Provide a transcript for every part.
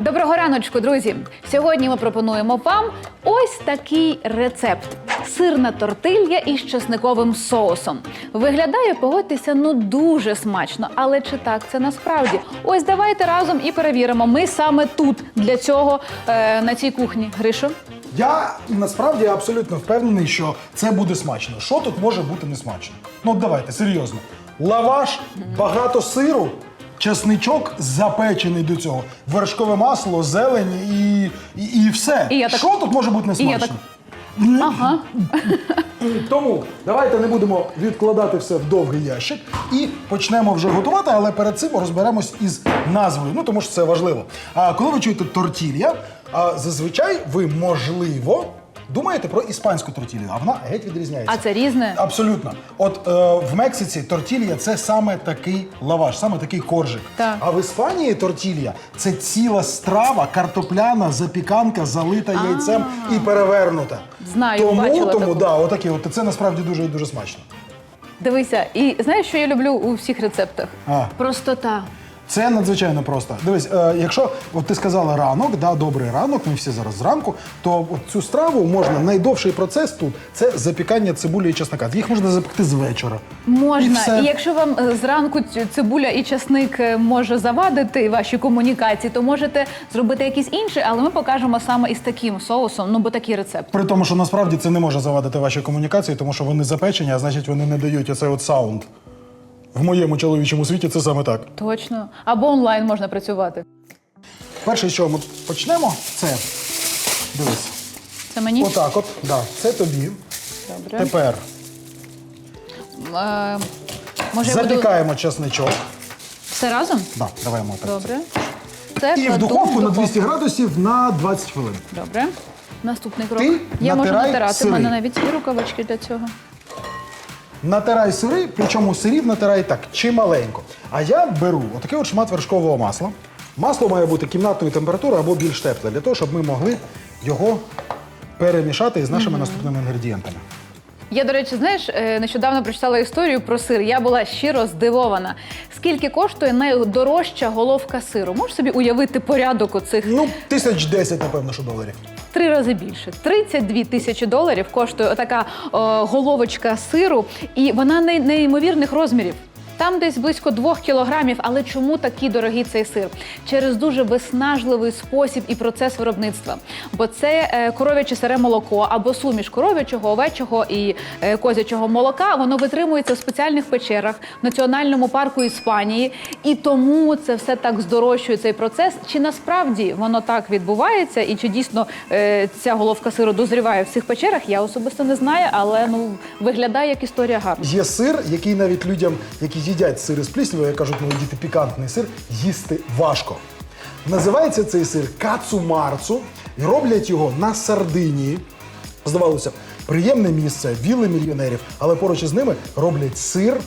Доброго раночку, друзі! Сьогодні ми пропонуємо вам ось такий рецепт: сирна тортилья із чесниковим соусом. Виглядає, погодьтеся, ну дуже смачно. Але чи так це насправді? Ось давайте разом і перевіримо. Ми саме тут для цього е, на цій кухні. Гришо, Я насправді абсолютно впевнений, що це буде смачно. Що тут може бути не смачно? Ну давайте, серйозно. Лаваш, багато сиру, чесничок запечений до цього, вершкове масло, зелень і, і, і все. І я так- Що тут може бути не і я смачно? так- ага. Тому давайте не будемо відкладати все в довгий ящик і почнемо вже готувати, але перед цим розберемось із назвою. Ну тому що це важливо. А коли ви чуєте тортілья, а зазвичай ви можливо думаєте про іспанську тортілью, а вона геть відрізняється. А це різне? Абсолютно. От е, в Мексиці тортілья це саме такий лаваш, саме такий коржик. Так. А в Іспанії тортілья це ціла страва, картопляна, запіканка, залита яйцем і перевернута. Знаю, тому, бачила тому таку. да, отакі, от це насправді дуже дуже смачно. Дивися, і знаєш, що я люблю у всіх рецептах? А. Простота. Це надзвичайно просто. Дивись, е, якщо от ти сказала ранок, да, добрий ранок, ми всі зараз зранку, то от цю страву можна найдовший процес тут це запікання цибулі і чеснока. Їх можна запекти з вечора. І Можна, все. і якщо вам е, зранку ць- цибуля і часник е, може завадити ваші комунікації, то можете зробити якийсь інший, але ми покажемо саме із таким соусом. Ну бо такий рецепт. При тому, що насправді це не може завадити ваші комунікації, тому що вони запечені, а значить вони не дають оцей от саунд. В моєму чоловічому світі це саме так. Точно. Або онлайн можна працювати. Перше, чого ми почнемо, це дивись. Це мені Отак, от, да, це тобі. добре. Тепер Е, може я буду запікаємо чесничок. все разом? Да, давай ми. Добре. Це І в кладу духовку на 200 градусів на 20 хвилин. Добре. Наступний крок. Ти я можу натирай натирати. У сири. мене навіть є рукавички для цього. Натирай сири, причому сирів натирай так чималенько. А я беру отакий от шмат вершкового масла. Масло має бути кімнатної температури або більш тепле, для того, щоб ми могли його перемішати із нашими наступними інгредієнтами. Я, до речі, знаєш, е, нещодавно прочитала історію про сир. Я була щиро здивована. Скільки коштує найдорожча головка сиру? Можеш собі уявити порядок оцих Ну, тисяч десять, напевно, що доларів. три рази більше. 32 тисячі доларів коштує така головочка сиру, і вона неймовірних розмірів. Там десь близько двох кілограмів, але чому такий дорогий цей сир? Через дуже виснажливий спосіб і процес виробництва. Бо це е, коров'яче сире молоко або суміш коров'ячого, овечого і е, козячого молока. Воно витримується в спеціальних печерах в національному парку Іспанії, і тому це все так здорожчує цей процес. Чи насправді воно так відбувається, і чи дійсно е, ця головка сиру дозріває в цих печерах? Я особисто не знаю, але ну виглядає як історія гарна. Є сир, який навіть людям, які їдять сири з пліснявою, як кажуть мої діти, пікантний сир, їсти важко. Називається цей сир кацумарцу і роблять його на Сардинії. Здавалося, приємне місце, вілли мільйонерів, але поруч із ними роблять сир,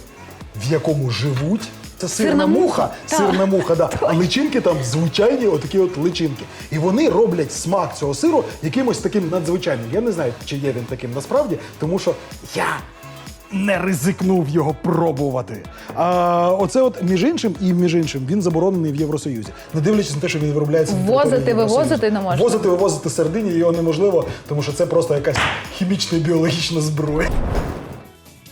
в якому живуть. Це сирна, Сирна муха. муха, сирна муха, да. а личинки там звичайні отакі от личинки. І вони роблять смак цього сиру якимось таким надзвичайним. Я не знаю, чи є він таким насправді, тому що я не ризикнув його пробувати. А оце, от між іншим, і між іншим, він заборонений в Євросоюзі. Не дивлячись на те, що він виробляється на Ввозити, вивозити не можна. Возити, вивозити сердині його неможливо, тому що це просто якась хімічна і біологічна зброя.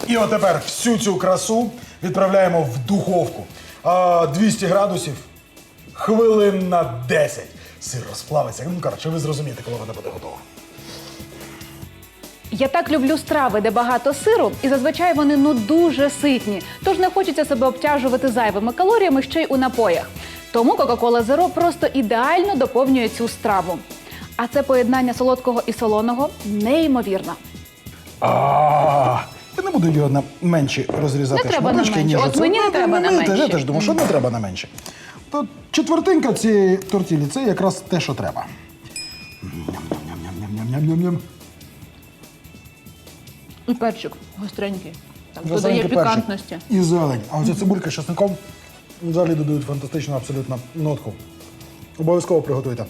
І от тепер всю цю красу відправляємо в духовку. А, 200 градусів, хвилин на 10. Сир розплавиться. Ну, коротше, ви зрозумієте, коли вона буде готова. Я так люблю страви, де багато сиру, і зазвичай вони ну дуже ситні. Тож не хочеться себе обтяжувати зайвими калоріями ще й у напоях. Тому Coca-Cola Zero просто ідеально доповнює цю страву. А це поєднання солодкого і солоного неймовірно. А, Я не буду його на менші розрізати Не треба на менші. От мені не Ну, треба на мені теж, Я теж думаю, що не треба на менші. То четвертинка цієї тортілі це якраз те, що треба. Ням-ням-ням-ням-ням-ням-ням. І перчик гостренький. Там додає перчик. пікантності. І зелень. А оця цибулька з часником взагалі додають фантастичну абсолютно нотку. Обов'язково приготуйте.